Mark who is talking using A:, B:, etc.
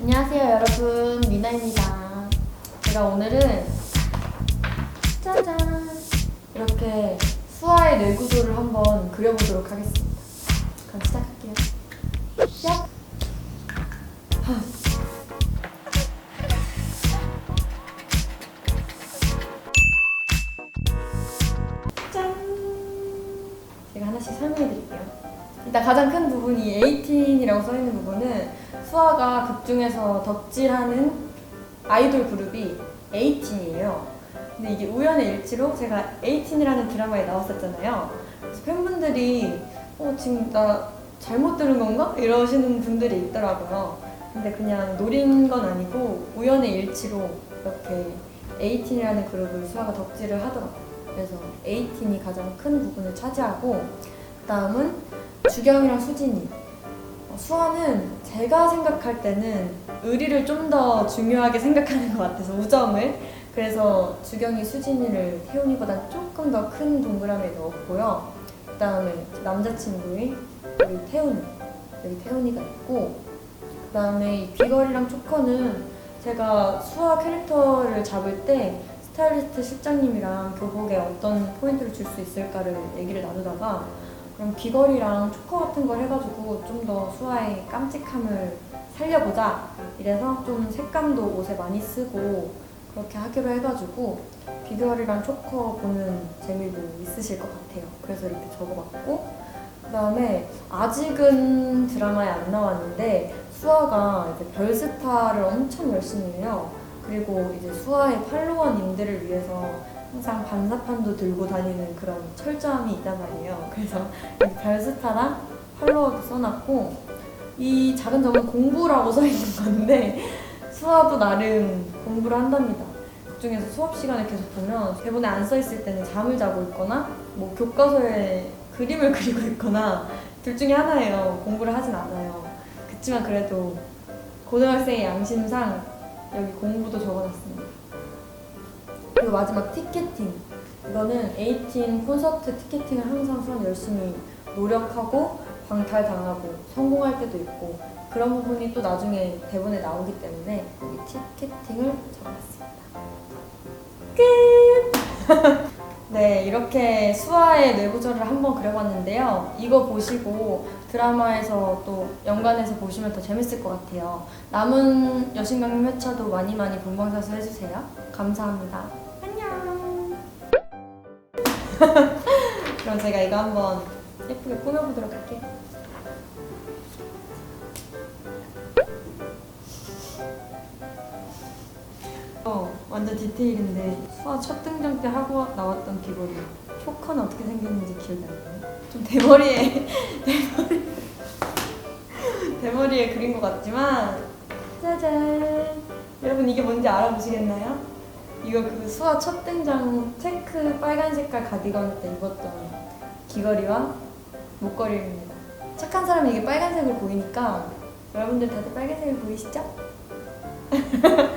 A: 안녕하세요 여러분. 미나입니다. 제가 오늘은 짜잔! 이렇게 수아의 뇌구조를 한번 그려보도록 하겠습니다. 그럼 시작할게요. 시작! 짠! 제가 하나씩 설명해 드릴게요 일단 가장 큰 부분이 18이라고 써있는 부분은 수아가 극 중에서 덕질하는 아이돌 그룹이 18이에요. 근데 이게 우연의 일치로 제가 18이라는 드라마에 나왔었잖아요. 그래서 팬분들이 어, 지금 나 잘못 들은 건가? 이러시는 분들이 있더라고요. 근데 그냥 노린 건 아니고 우연의 일치로 이렇게 18이라는 그룹을 수아가 덕질을 하더라고요. 그래서 18이 가장 큰 부분을 차지하고 다음은 주경이랑 수진이. 어, 수아는 제가 생각할 때는 의리를 좀 더 중요하게 생각하는 것 같아서 우정을. 그래서 주경이 수진이를 태훈이보다 조금 더 큰 동그라미에 넣었고요. 그 다음에 남자친구인 여기 태훈이 여기 태훈이가 있고 그 다음에 이 귀걸이랑 초커는 제가 수아 캐릭터를 잡을 때 스타일리스트 실장님이랑 교복에 어떤 포인트를 줄 수 있을까를 얘기를 나누다가 그럼 귀걸이랑 초커 같은 걸 해가지고 좀 더 수아의 깜찍함을 살려보자. 이래서 좀 색감도 옷에 많이 쓰고 그렇게 하기로 해가지고 귀걸이랑 초커 보는 재미도 있으실 것 같아요. 그래서 이렇게 적어봤고 그 다음에 아직은 드라마에 안 나왔는데 수아가 이제 별스타를 엄청 열심히 해요. 그리고 이제 수아의 팔로워님들을 위해서 항상 반사판도 들고 다니는 그런 철저함이 있단 말이에요. 그래서 별스타랑 팔로워도 써놨고 이 작은 점은 공부라고 써 있는 건데 수아도 나름 공부를 한답니다. 그 중에서 수업 시간에 계속 보면 대본에 안 써 있을 때는 잠을 자고 있거나 뭐 교과서에 그림을 그리고 있거나 둘 중에 하나예요. 공부를 하진 않아요. 그치만 그래도 고등학생의 양심상 여기 공부도 적어놨습니다. 그리고 마지막 티켓팅. 이거는 18 콘서트 티켓팅을 항상 수원 열심히 노력하고 광탈당하고 성공할 때도 있고 그런 부분이 또 나중에 대본에 나오기 때문에 여기 티켓팅을 적어놨습니다. 끝! 네, 이렇게 수아의 뇌구조를 한번 그려봤는데요. 이거 보시고 드라마에서 또 연관해서 보시면 더 재밌을 것 같아요. 남은 여신강림 회차도 많이 많이 본방사수 해주세요. 감사합니다. 그럼 제가 이거 한번 예쁘게 꾸며보도록 할게요. 어, 완전 디테일인데 수아 첫 등장 때 하고 나왔던 귀걸이 초커는 어떻게 생겼는지 기억이 안 나요. 좀 대머리에 대머리 대머리에 그린 것 같지만 짜잔 여러분 이게 뭔지 알아보시겠나요? 이거 그 수아 첫 등장 체크 빨간 색깔 가디건 때 입었던 귀걸이와 목걸이입니다. 착한 사람이 이게 빨간색을 보이니까 여러분들 다들 빨간색을 보이시죠?